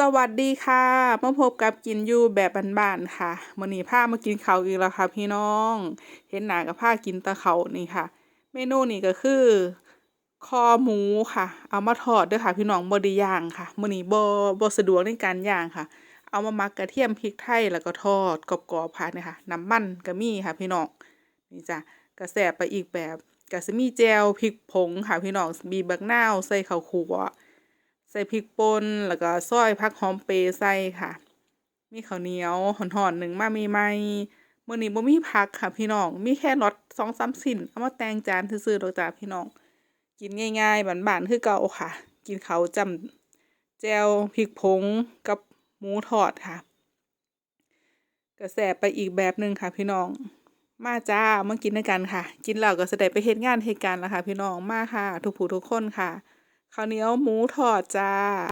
สวัสดีค่ะมาพบกับกินยูแบบบ้านๆค่ะมื้อนี้พามากินข้าวอีกแล้วค่ะพี่น้อง เห็นหน้ากับพากินตะเขานี่ค่ะ เมนูนี้ก็คือ คอหมูค่ะ เอามาทอดด้อค่ะ พี่น้องบด้ย่างค่ะมื้อนี้บ่บ่สะดวกในการย่างค่ะ เอามามักกระเทียมพริกไทยแล้วก็ทอดกรอบๆค่ะนี่ค่ะ น้ำมันก็มีค่ะ พี่น้องนี่จ้ะก็แซ่บไปอีกแบบก็สิมีแจวพริกผงค่ะพี่น้องมีบักนาวใส่ข้าวคั่ว ใส่พริกป่นแล้วก็ซอยผักหอมเปรย์ใส่ค่ะ มีข้าวเหนียวห่อนๆหนึ่งมาใหม่ๆมื้อนี้บ่มีผักค่ะพี่น้อง มีแค่รส2-3ชิ้นเอามาแต่งจานซื่อๆดอกจ้าพี่น้อง กินง่ายๆบานๆคือเก่าค่ะ กินเข้าจำแจวพริกผงกับหมูทอดค่ะก็แซ่บไปอีกแบบหนึ่งค่ะ พี่น้อง มาจ้ามากินด้วยกันค่ะ กินแล้วก็สิได้ไปเฮ็ดงานเฮ็ดการณ์แล้วค่ะ พี่น้องมาค่ะ ทุกผู้ทุกคนค่ะ ข้าวเหนียวหมูทอดจ้า